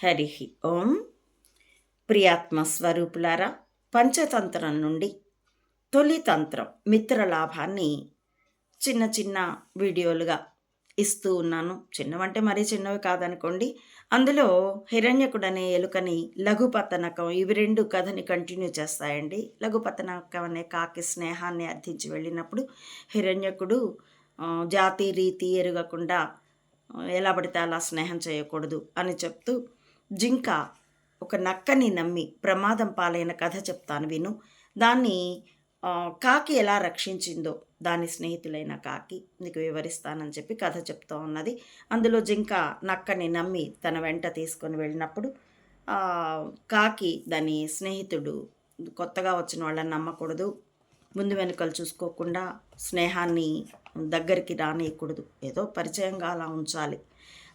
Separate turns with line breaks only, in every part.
హరి ఓం. ప్రియాత్మ స్వరూపులారా పంచతంత్రం నుండి తొలి తంత్రం మిత్రలాభాన్ని చిన్న చిన్న వీడియోలుగా ఇస్తూ ఉన్నాను. చిన్నవంటే మరీ చిన్నవి కాదనుకోండి. అందులో హిరణ్యకుడనే ఎలుకని లఘుపతనకం ఇవి రెండు కథని కంటిన్యూ చేస్తాయండి. లఘుపతనకం అనే కాకి స్నేహాన్ని అర్థించి వెళ్ళినప్పుడు హిరణ్యకుడు జాతి రీతి ఎరగకుండా ఎలా పడితే అలా స్నేహం చేయకూడదు అని చెప్తూ జింక ఒక నక్కని నమ్మి ప్రమాదం పాలైన కథ చెప్తాను విను. దాన్ని కాకి ఎలా రక్షించిందో దాని స్నేహితులైన కాకి నీకు వివరిస్తానని చెప్పి కథ చెప్తూ ఉన్నది. అందులో జింక నక్కని నమ్మి తన వెంట తీసుకొని వెళ్ళినప్పుడు కాకి దాని స్నేహితుడు కొత్తగా వచ్చిన వాళ్ళని నమ్మకూడదు ముందు వెనుకలు చూసుకోకుండా స్నేహాన్ని దగ్గరికి రానియకూడదు ఏదో పరిచయంగా అలా ఉంచాలి.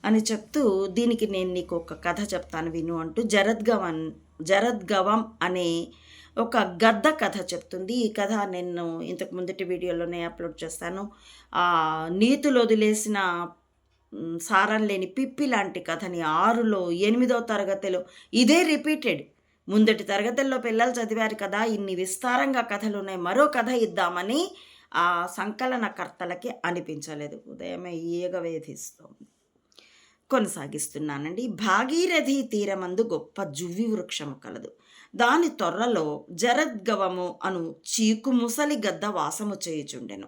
అని చెప్తూ దీనికి నేను నీకు ఒక కథ చెప్తాను విను అంటూ జరద్గవన్ జరద్గవం అనే ఒక గద్ద కథ చెప్తుంది. ఈ కథ నేను ఇంతకు ముందటి వీడియోలోనే అప్లోడ్ చేస్తాను. ఆ నీతులు వదిలేసిన సారం లేని పిప్పి లాంటి కథని ఆరులో ఎనిమిదో తరగతిలో ఇదే రిపీటెడ్. ముందటి తరగతుల్లో పిల్లలు చదివారు కదా ఇన్ని విస్తారంగా కథలు ఉన్నాయి మరో కథ ఇద్దామని ఆ సంకలనకర్తలకి అనిపించలేదు. ఉదయమే ఈగ వేధిస్తోంది కొనసాగిస్తున్నానండి. భాగీరథి తీరమందు గొప్ప జువ్వి వృక్షము కలదు. దాని తొర్రలో జరద్గవము అను చీకు ముసలి గద్ద వాసము చేయుచుండెను.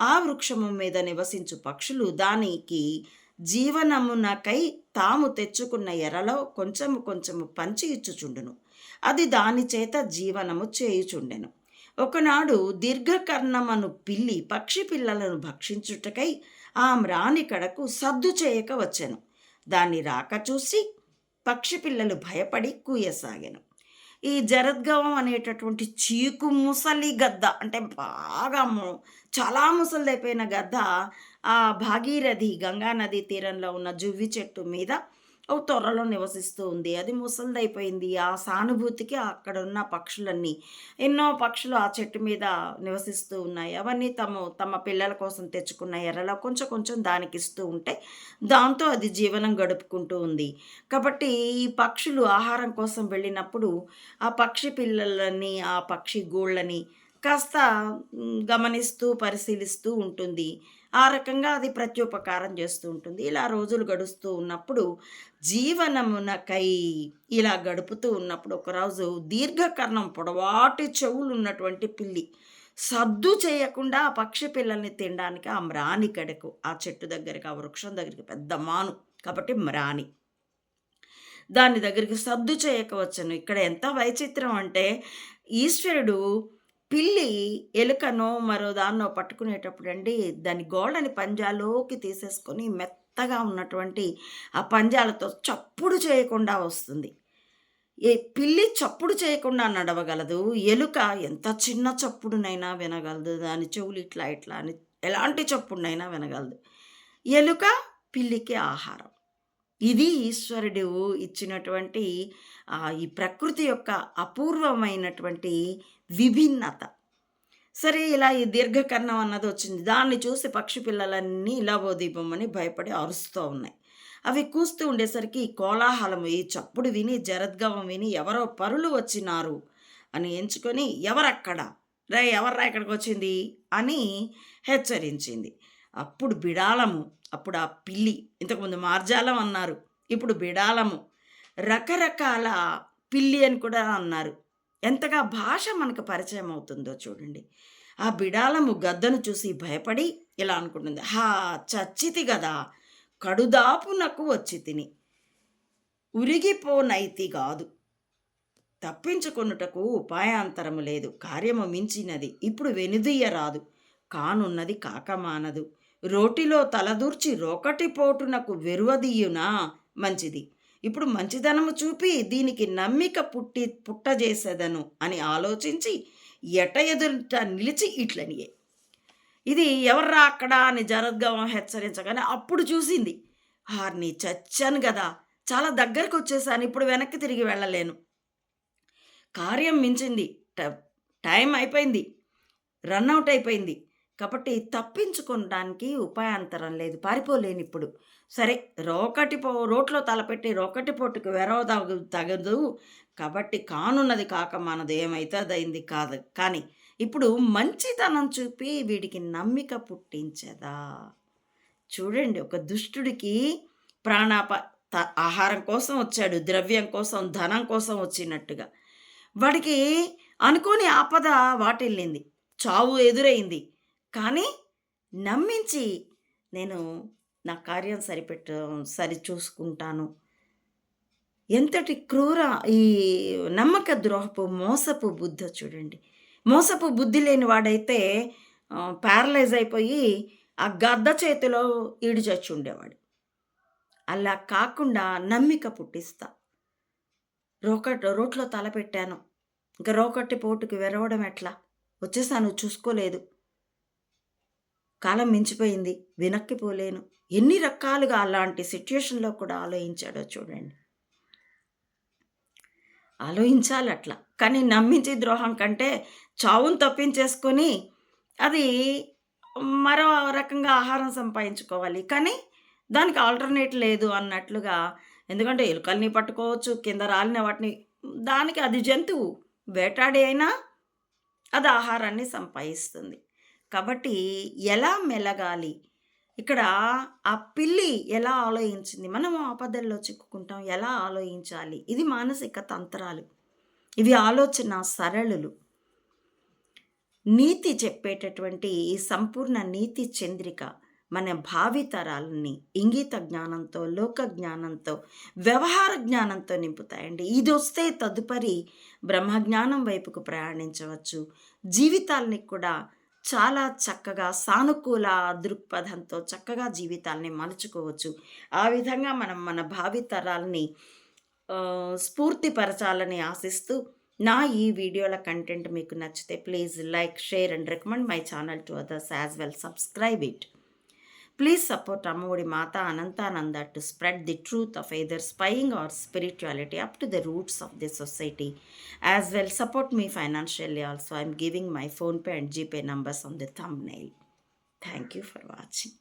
ఆ వృక్షము మీద నివసించు పక్షులు దానికి జీవనమునకై తాము తెచ్చుకున్న ఎరలో కొంచెము కొంచెము పంచి ఇచ్చుచుండును. అది దాని చేత జీవనము చేయుచుండెను. ఒకనాడు దీర్ఘకర్ణమను పిల్లి పక్షి పిల్లలను భక్షించుటకై ఆ మ్రాణికడకు సద్దు చేయక వచ్చెను. దాన్ని రాక చూసి పక్షి పిల్లలు భయపడి కూయసాగాను. ఈ జరద్గవం అనేటటువంటి చీకు ముసలి గద్ద అంటే బాగా చాలా ముసలిదైపోయిన గద్ద ఆ భాగీరథి గంగా నది తీరంలో ఉన్న జువ్వి చెట్టు మీద ఓ తొర్రలో నివసిస్తూ ఉంది. అది ముసలిదైపోయింది. ఆ సానుభూతికి అక్కడ ఉన్న పక్షులన్నీ ఎన్నో పక్షులు ఆ చెట్టు మీద నివసిస్తూ ఉన్నాయి. అవన్నీ తమ తమ పిల్లల కోసం తెచ్చుకున్న ఎర్రలో కొంచెం కొంచెం దానికి ఇస్తూ ఉంటే దాంతో అది జీవనం గడుపుకుంటూ ఉంది. కాబట్టి ఈ పక్షులు ఆహారం కోసం వెళ్ళినప్పుడు ఆ పక్షి పిల్లలని ఆ పక్షి గూళ్ళని కాస్త గమనిస్తూ పరిశీలిస్తూ ఉంటుంది. ఆ రకంగా అది ప్రత్యుపకారం చేస్తూ ఉంటుంది. ఇలా రోజులు గడుస్తూ ఉన్నప్పుడు జీవనమునకై ఇలా గడుపుతూ ఉన్నప్పుడు ఒకరోజు దీర్ఘకర్ణం పొడవాటి చెవులు ఉన్నటువంటి పిల్లి సద్దు చేయకుండా ఆ పక్షి పిల్లల్ని తినడానికి ఆ మ్రాని కడకు. ఆ చెట్టు దగ్గరికి ఆ వృక్షం దగ్గరికి పెద్ద మాను కాబట్టి మ్రాని. దాని దగ్గరికి సద్దు చేయకవచ్చును ఇక్కడ ఎంత వైచిత్రం అంటే ఈశ్వరుడు పిల్లి ఎలుకనో మరో దాన్నో పట్టుకునేటప్పుడు అండి దాని గోళ్ళని పంజాలోకి తీసేసుకొని మెత్తగా ఉన్నటువంటి ఆ పంజాలతో చప్పుడు చేయకుండా వస్తుంది. ఏ పిల్లి చప్పుడు చేయకుండా నడవగలదు ఎలుక ఎంత చిన్న చప్పుడునైనా వినగలదు దాని చెవులు ఇట్లా ఇట్లా అని ఎలాంటి చప్పుడునైనా వినగలదు. ఎలుక పిల్లికి ఆహారం. ఇది ఈశ్వరుడు ఇచ్చినటువంటి ఈ ప్రకృతి యొక్క అపూర్వమైనటువంటి విభిన్నత. సరే ఇలా ఈ దీర్ఘకర్ణం అన్నది వచ్చింది. దాన్ని చూసి పక్షి పిల్లలన్నీ ఇలా ఓదీపమని భయపడి అరుస్తూ ఉన్నాయి. అవి కూస్తూ ఉండేసరికి ఈ కోలాహలము ఈ చప్పుడు విని జరద్గవం విని ఎవరో పరులు వచ్చినారు అని ఎంచుకొని ఎవరక్కడ? రే ఎవర్రా ఇక్కడికి వచ్చింది? అని హెచ్చరించింది. అప్పుడు బిడాలము అప్పుడు ఆ పిల్లి ఇంతకుముందు మార్జాలం అన్నారు ఇప్పుడు బిడాలము. రకరకాల పిల్లి అని కూడా అన్నారు. ఎంతగా భాష మనకు పరిచయం అవుతుందో చూడండి. ఆ బిడాలము గద్దను చూసి భయపడి ఇలా అనుకుంటుంది. హా చచ్చితి గదా కడుదాపునకు వచ్చి తిని. ఉరిగిపోనైతి కాదు తప్పించుకొనుటకు ఉపాయాంతరము లేదు. కార్యము మించినది. ఇప్పుడు వెనుదీయరాదు కానున్నది కాకమానదు. రోటిలో తలదూర్చి రోకటి పోటునకు వెరువదీయునా మంచిది. ఇప్పుడు మంచిదనము చూపి దీనికి నమ్మిక పుట్టి పుట్టజేసేదను అని ఆలోచించి ఎట ఎదుట నిలిచి ఇట్లనియే. ఇది ఎవర్రా అక్కడ అని జరద్గవం హెచ్చరించగానే అప్పుడు చూసింది. హార్ని చచ్చాను కదా చాలా దగ్గరకు వచ్చేసాను ఇప్పుడు వెనక్కి తిరిగి వెళ్ళలేను. కార్యం మించింది. ట- టైం అయిపోయింది. రన్అట్ అయిపోయింది. కాబట్టి తప్పించుకోవడానికి ఉపాయాంతరం లేదు పారిపోలేని ఇప్పుడు సరే రోకటి పో రోట్లో తలపెట్టి రోకటి పోటుకు వెరవ తగ తగదు. కాబట్టి కానున్నది కాక మనది ఏమైతే అదైంది కాదు. కానీ ఇప్పుడు మంచితనం చూపి వీడికి నమ్మిక పుట్టించదా? చూడండి ఒక దుష్టుడికి ప్రాణాప త- ఆహారం కోసం వచ్చాడు ద్రవ్యం కోసం ధనం కోసం వచ్చినట్టుగా. వాడికి అనుకోని ఆపద వాటిల్లింది. చావు ఎదురైంది. కానీ నమ్మించి నేను నా కార్యం సరిపెట్ట సరి చూసుకుంటాను. ఎంతటి క్రూర ఈ నమ్మక ద్రోహపు మోసపు బుద్ధ చూడండి. మోసపు బుద్ధి లేని వాడైతే ప్యారలైజ్ అయిపోయి ఆ గద్ద చేతిలో ఈడు చచ్చి ఉండేవాడు. అలా కాకుండా నమ్మిక పుట్టిస్తా. రోకట్ రోట్లో తల పెట్టాను. ఇంకా రోకట్టి పోటుకి వెరవడం ఎట్లా? వచ్చేసాను చూసుకోలేదు. కాలం మించిపోయింది. వెనక్కిపోలేను ఎన్ని రకాలుగా అలాంటి సిచ్యుయేషన్లో కూడా ఆలోచించాడో చూడండి. ఆలోచించాలి అట్లా. కానీ నమ్మించి ద్రోహం కంటే చావును తప్పించేసుకొని అది మరో రకంగా ఆహారం సంపాదించుకోవాలి. కానీ దానికి ఆల్టర్నేట్ లేదు అన్నట్లుగా ఎందుకంటే ఎలుకల్ని పట్టుకోవచ్చు కింద రాలిన వాటిని దానికి అది జంతువు. వేటాడి అయినా అది ఆహారాన్ని సంపాదిస్తుంది. కాబట్టి ఎలా మెలగాలి? ఇక్కడ ఆ పిల్లి ఎలా ఆలోచించింది? మనం ఆపదల్లో చిక్కుకుంటాం. ఎలా ఆలోచించాలి? ఇది మానసిక తంత్రాలు. ఇవి ఆలోచన సరళులు. నీతి చెప్పేటటువంటి సంపూర్ణ నీతి చంద్రిక మన భావితరాలని ఇంగిత జ్ఞానంతో లోక జ్ఞానంతో వ్యవహార జ్ఞానంతో నింపుతాయండి. ఇది వస్తే తదుపరి బ్రహ్మజ్ఞానం వైపుకు ప్రయాణించవచ్చు. జీవితాల్ని కూడా చాలా చక్కగా సానుకూల దృక్పథంతో చక్కగా జీవితాల్ని మలుచుకోవచ్చు. ఆ విధంగా మనం మన భావితరాల్ని స్ఫూర్తిపరచాలని ఆశిస్తూ నా ఈ వీడియోల కంటెంట్ మీకు నచ్చితే please like share and recommend my channel to others as well. Subscribe it. Please support Amodi Mata Anantananda to spread the truth of either spying or spirituality up to the roots of the society. As well, support me financially also. I'm giving my phone pay and GPay numbers on the thumbnail. Thank you for watching.